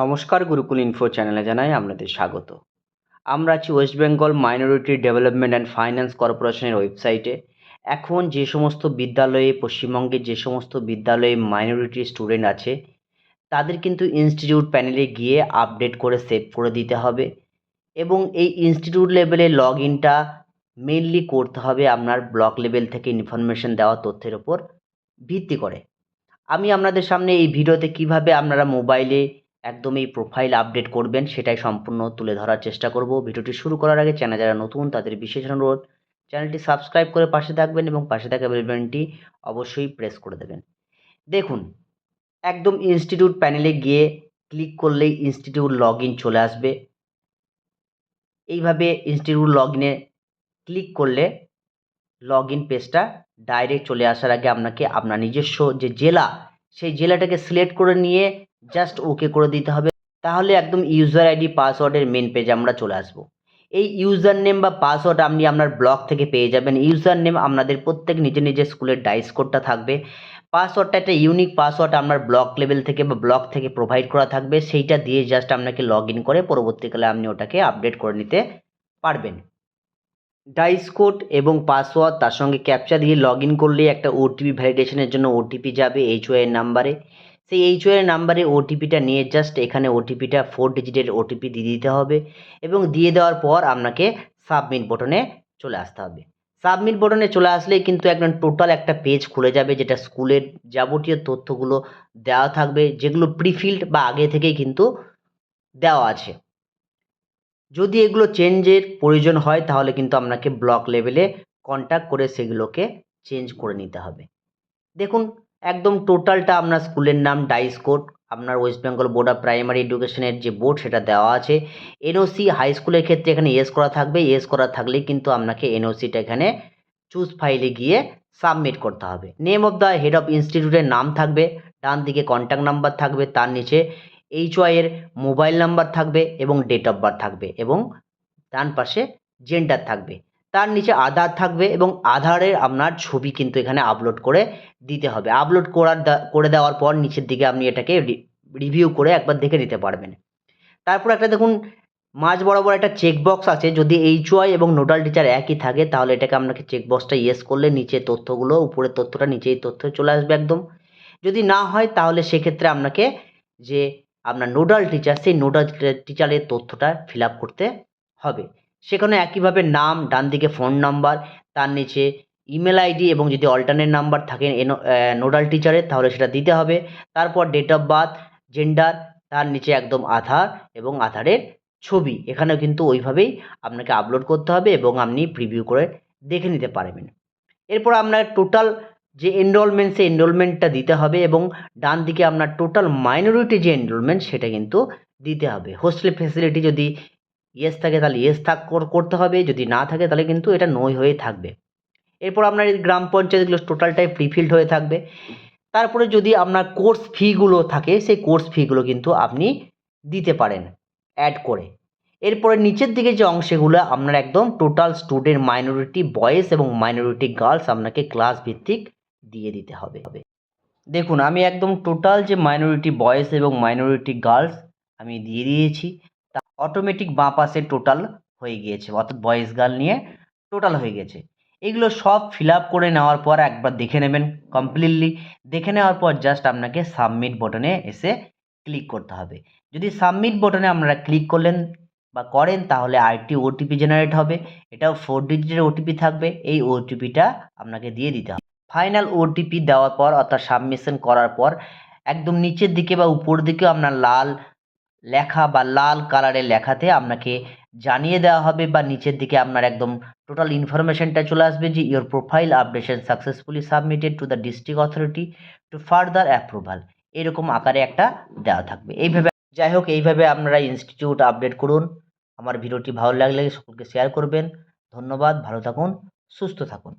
নমস্কার গুরুকুল ইনফো চ্যানেলে জানাই আপনাদের স্বাগত। আমরা আছি West Bengal minority development and finance কর্পোরেশনের ওয়েবসাইটে এখন যে সমস্ত বিদ্যালয়ে, পশ্চিমবঙ্গে যে সমস্ত বিদ্যালয়ে মাইনরিটি স্টুডেন্ট আছে, তাদের কিন্তু ইনস্টিটিউট প্যানেলে গিয়ে আপডেট করে সেভ করে দিতে হবে এবং এই ইনস্টিটিউট লেভেলে লগ ইনটা মেনলি করতে হবে আপনার ব্লক লেভেল থেকে ইনফরমেশন দেওয়া তথ্যের ওপর ভিত্তি করে। আমি আপনাদের সামনে এই ভিডিওতে কীভাবে আপনারা মোবাইলে একদম এই প্রোফাইল আপডেট করবেন, সেটাই সম্পূর্ণ তুলে ধরার চেষ্টা করব। ভিডিওটি শুরু করার আগে চ্যানেল যারা নতুন, তাদের বিশেষ অনুরোধ চ্যানেলটি সাবস্ক্রাইব করে পাশে থাকবেন এবং পাশে থাকা বেল বাটনটি অবশ্যই প্রেস করে দেবেন। দেখুন, একদম ইনস্টিটিউট প্যানেলে গিয়ে ক্লিক করলেই ইনস্টিটিউট লগ চলে আসবে। এইভাবে ইনস্টিটিউট লগ ক্লিক করলে লগ ইন পেজটা ডাইরেক্ট চলে আসার আগে আপনাকে আপনার নিজস্ব যে জেলা, সেই জেলাটাকে সিলেক্ট করে নিয়ে জাস্ট ওকে করে দিতে হবে। তাহলে একদম ইউজার আইডি পাসওয়ার্ডের মেন পেজে আমরা চলে আসব। এই ইউজার নেম বা পাসওয়ার্ড আপনি আপনার ব্লক থেকে পেয়ে যাবেন। ইউজার নেম আপনাদের প্রত্যেক নিজের নিজের স্কুলের ডাইস কোডটা থাকবে। পাসওয়ার্ডটা একটা ইউনিক পাসওয়ার্ড আপনার ব্লক লেভেল থেকে বা ব্লক থেকে প্রোভাইড করা থাকবে। সেইটা দিয়ে জাস্ট আপনাকে লগ ইন করে পরবর্তীকালে আপনি ওটাকে আপডেট করে নিতে পারবেন। ডাইস কোড এবং পাসওয়ার্ড তার সঙ্গে ক্যাপচা দিয়ে লগ ইন করলে একটা ওটিপি ভ্যালিডেশনের জন্য ওটিপি যাবে এইচও এর নাম্বারে সেই এইচও এর নাম্বারে ওটিপিটা নিয়ে জাস্ট এখানে ওটিপিটা ফোর ডিজিটের ওটিপি দিয়ে দিতে হবে এবং দিয়ে দেওয়ার পর আপনাকে সাবমিট বটনে চলে আসতে হবে। সাবমিট বটনে চলে আসলেই কিন্তু একদম টোটাল একটা পেজ খুলে যাবে যেটা স্কুলের যাবতীয় তথ্যগুলো দেওয়া থাকবে, যেগুলো প্রিফিল্ড বা আগে থেকেই কিন্তু দেওয়া আছে। যদি এগুলো চেঞ্জের প্রয়োজন হয় তাহলে কিন্তু আপনাকে ব্লক লেভেলে কন্ট্যাক্ট করে সেগুলোকে চেঞ্জ করে নিতে হবে। দেখুন একদম টোটালটা আপনার স্কুলের নাম ডাইস কোড আপনার West Bengal board of primary এডুকেশনের যে বোর্ড সেটা দেওয়া আছে। এনওসি হাই স্কুলের ক্ষেত্রে এখানে এস করা থাকবে। এস করা থাকলেই কিন্তু আপনাকে এনওসিটা এখানে চুজ ফাইলে গিয়ে সাবমিট করতে হবে। Name of the head of ইনস্টিটিউটের নাম থাকবে। ডান দিকে কন্ট্যাক্ট নাম্বার থাকবে তার নিচে। এইচওয়াই এর মোবাইল নাম্বার থাকবে এবং ডেট অফ বার্থ থাকবে এবং ডান পাশে জেন্ডার থাকবে। তার নিচে আধার থাকবে এবং আধারের আপনার ছবি কিন্তু এখানে আপলোড করে দিতে হবে। আপলোড করার করে দেওয়ার পর নিচের দিকে আপনি এটাকে রিভিউ করে একবার দেখে নিতে পারবেন। তারপর একটা দেখুন, মাঝ বরাবর একটা চেকবক্স আছে। যদি এইচওয়াই এবং নোডাল টিচার একই থাকে, তাহলে এটাকে আপনাকে চেকবক্সটা ইয়েস করলে নিচে তথ্যগুলো উপরের তথ্যটা নিচেই তথ্য চলে আসবে একদম। যদি না হয়, তাহলে সেক্ষেত্রে আপনাকে যে আপনার নোডাল টিচার সেই নোডাল টিচারের তথ্যটা ফিল করতে হবে। সেখানে একইভাবে নাম, ডান দিকে ফোন নাম্বার তার নিচে ইমেল আইডি এবং যদি অল্টারনেট নাম্বার থাকে নোডাল টিচারের তাহলে সেটা দিতে হবে। তারপর ডেট অফ বার্থ জেন্ডার তার নিচে একদম আধার এবং আধারের ছবি। এখানেও কিন্তু ওইভাবেই আপনাকে আপলোড করতে হবে এবং আপনি প্রিভিউ করে দেখে নিতে পারবেন। এরপর আপনার টোটাল যে এনরোলমেন্ট সেই এনরোলমেন্টটা দিতে হবে এবং ডান দিকে আপনার টোটাল মাইনরিটি যে এনরোলমেন্ট সেটা কিন্তু দিতে হবে। হোস্টেল ফেসিলিটি যদি ইয়েস থাকে তাহলে ইয়েস থাক করতে হবে, যদি না থাকে তাহলে কিন্তু এটা নই হয়ে থাকবে। এরপর আপনার গ্রাম পঞ্চায়েতগুলো টোটালটাই প্রিফিল্ড হয়ে থাকবে। তারপরে যদি আপনার কোর্স ফিগুলো থাকে, সেই কোর্স ফিগুলো কিন্তু আপনি দিতে পারেন অ্যাড করে। এরপরে নিচের দিকে যে অংশগুলো, আপনার একদম টোটাল স্টুডেন্ট মাইনরিটি বয়েজ এবং মাইনরিটি গার্লস আপনাকে ক্লাস ভিত্তিক দিয়ে দিতে হবে। দেখুন, আমি একদম টোটাল যে মাইনরিটি বয়েজ এবং মাইনরিটি গার্লস আমি দিয়ে দিয়েছি। অটোমেটিক বাঁ পাশে টোটাল হয়ে গিয়েছে, অর্থাৎ বয়েস গার্ল নিয়ে টোটাল হয়ে গেছে। এগুলো সব ফিল করে নেওয়ার পর একবার দেখে নেবেন কমপ্লিটলি দেখে নেওয়ার পর জাস্ট আপনাকে সাবমিট বটনে এসে ক্লিক করতে হবে। যদি সাবমিট বটনে আপনারা ক্লিক করলেন বা করেন, তাহলে আরেকটি ওটিপি জেনারেট হবে। এটাও ফোর ডিজিটের ওটিপি থাকবে, এই ওটিপিটা আপনাকে দিয়ে দিতে হবে। ফাইনাল ওটিপি দেওয়ার পর, অর্থাৎ সাবমিশন করার পর, একদম নিচের দিকে বা উপর দিকেও আপনার লাল লেখা বা লাল কালারের লেখাতে আপনাকে জানিয়ে দেওয়া হবে বা নিচের দিকে আপনার একদম টোটাল ইনফরমেশনটা চলে আসবে যে your profile updation successfully submitted to the district authority to further approval এরকম আকারে একটা দেওয়া থাকবে। এইভাবে যাই হোক, এইভাবে আপনারা ইনস্টিটিউট আপডেট করুন। আমার ভিডিওটি ভালো লাগলে সকলকে শেয়ার করবেন। ধন্যবাদ, ভালো থাকুন, সুস্থ থাকুন।